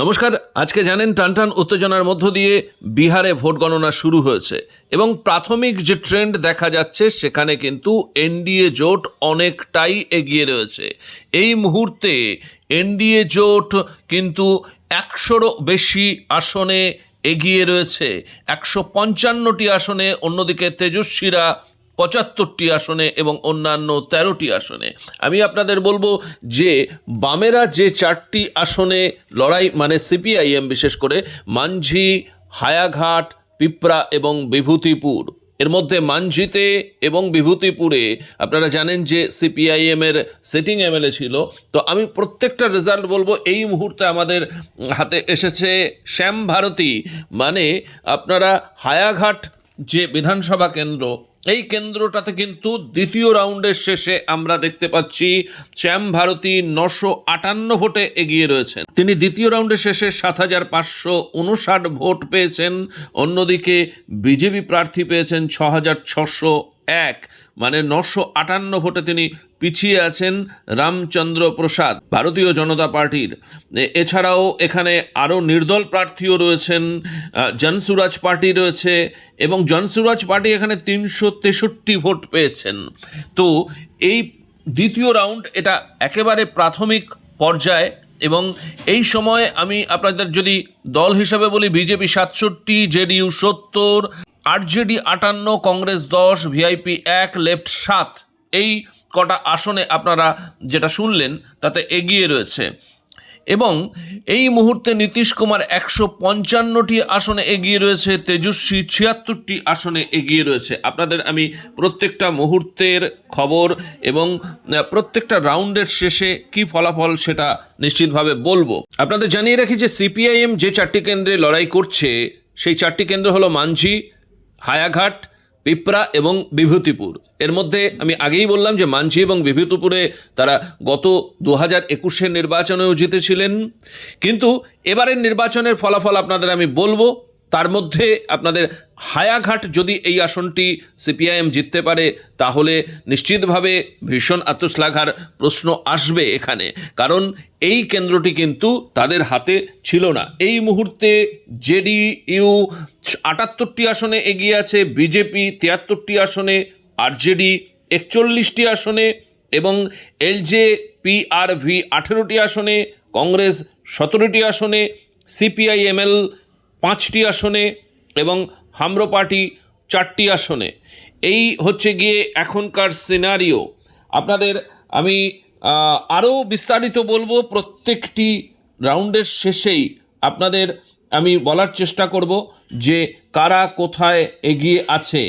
নমস্কার, আজকে জানেন টানটান উত্তেজনার মধ্য দিয়ে বিহারে ভোট গণনা শুরু হয়েছে এবং প্রাথমিক যে ট্রেন্ড দেখা যাচ্ছে সেখানে কিন্তু এনডিএ জোট অনেকটাই এগিয়ে রয়েছে। এই মুহূর্তে এনডিএ জোট কিন্তু একশোরও বেশি আসনে এগিয়ে রয়েছে, একশো পঞ্চান্নটি আসনে, অন্যদিকে তেজস্বীরা পঁচাত্তরটি আসনে এবং অন্যান্য তেরোটি আসনে। আমি আপনাদের বলব যে, বামেরা যে চারটি আসনে লড়াই মানে সিপিআইএম বিশেষ করে, মাঞ্ঝি, হায়াঘাট, পিঁপড়া এবং বিভূতিপুর। এর মধ্যে মাঞ্ঝিতে এবং বিভূতিপুরে আপনারা জানেন যে সিপিআইএমের সিটিং এমএলএ ছিল। তো আমি প্রত্যেকটা রেজাল্ট বলব, এই মুহূর্তে আমাদের হাতে এসেছে শ্যাম ভারতী। মানে আপনারা হায়াঘাট যে বিধানসভা কেন্দ্র এই কেন্দ্রটাতে কিন্তু দ্বিতীয় রাউন্ডের শেষে আমরা দেখতে পাচ্ছি শ্যাম ভারতী নশো আটান্ন ভোটে এগিয়ে রয়েছেন। তিনি দ্বিতীয় রাউন্ডের শেষে সাত হাজার পাঁচশো উনষাট ভোট পেয়েছেন। অন্যদিকে বিজেপি প্রার্থী পেয়েছেন ছ হাজার ছশো এক মানে নশো আটান্ন ভোটে তিনি পিছিয়ে আছেন রামচন্দ্র প্রসাদ, ভারতীয় জনতা পার্টির। এছাড়াও এখানে আরও নির্দল প্রার্থীও রয়েছেন জনসুরাজ পার্টি রয়েছে এবং জনসুরাজ পার্টি এখানে তিনশো তেষট্টি ভোট পেয়েছেন। তো এই দ্বিতীয় রাউন্ড এটা একেবারে প্রাথমিক পর্যায়ে এবং এই সময় আমি আপনাদের যদি দল হিসাবে বলি, বিজেপি সাতষট্টি, জেডিইউ সত্তর আরজেডি আটান্ন, কংগ্রেস দশ, ভিআইপি এক, লেফট সাত। এই কটা আসনে আপনারা যেটা শুনলেন, তাতে এগিয়ে রয়েছে। এবং এই মুহূর্তে নীতিশ কুমার একশো পঞ্চান্নটি আসনে এগিয়ে রয়েছে, তেজস্বী ছিয়াত্তরটি আসনে এগিয়ে রয়েছে। আপনাদের আমি প্রত্যেকটা মুহূর্তের খবর এবং প্রত্যেকটা রাউন্ডের শেষে কি ফলাফল সেটা নিশ্চিতভাবে বলব। আপনাদের জানিয়ে রাখি যে সিপিআইএম যে চারটি কেন্দ্রে লড়াই করছে, সেই চারটি কেন্দ্র হলো মাঞ্ঝি হায়াঘাট পিঁপড়া এবং বিভূতিপুর। এর মধ্যে আমি আগেই বললাম যে মাঞ্ঝি এবং বিভূতিপুরে তারা গত দু হাজার একুশের নির্বাচনেও জিতেছিলেন। কিন্তু এবারের নির্বাচনের ফলাফল আপনাদের আমি বলব, তার মধ্যে আপনাদের হায়াঘাট যদি এই আসনটি সিপিআইএম জিততে পারে, তাহলে নিশ্চিতভাবে ভীষণ আত্মশ্লাঘার প্রশ্ন আসবে এখানে। কারণ এই কেন্দ্রটি কিন্তু তাদের হাতে ছিল না। এই মুহূর্তে জেডিইউ আটাত্তরটি আসনে এগিয়ে আছে, বিজেপি তিয়াত্তরটি আসনে, আরজেডি একচল্লিশটি আসনে এবং এলজে পিআরভি আঠেরোটি আসনে, কংগ্রেস সতেরোটি আসনে, সিপিআইএমএল পাঁচটি আসনে এবং হামরো পার্টি চারটি আসনে। এই হচ্ছে গিয়ে এখনকার সিনারিও। আপনাদের আমি আরও বিস্তারিত বলব, প্রত্যেকটি রাউন্ডের শেষেই আপনাদের আমি বলার চেষ্টা করব যে কারা কোথায় এগিয়ে আছে।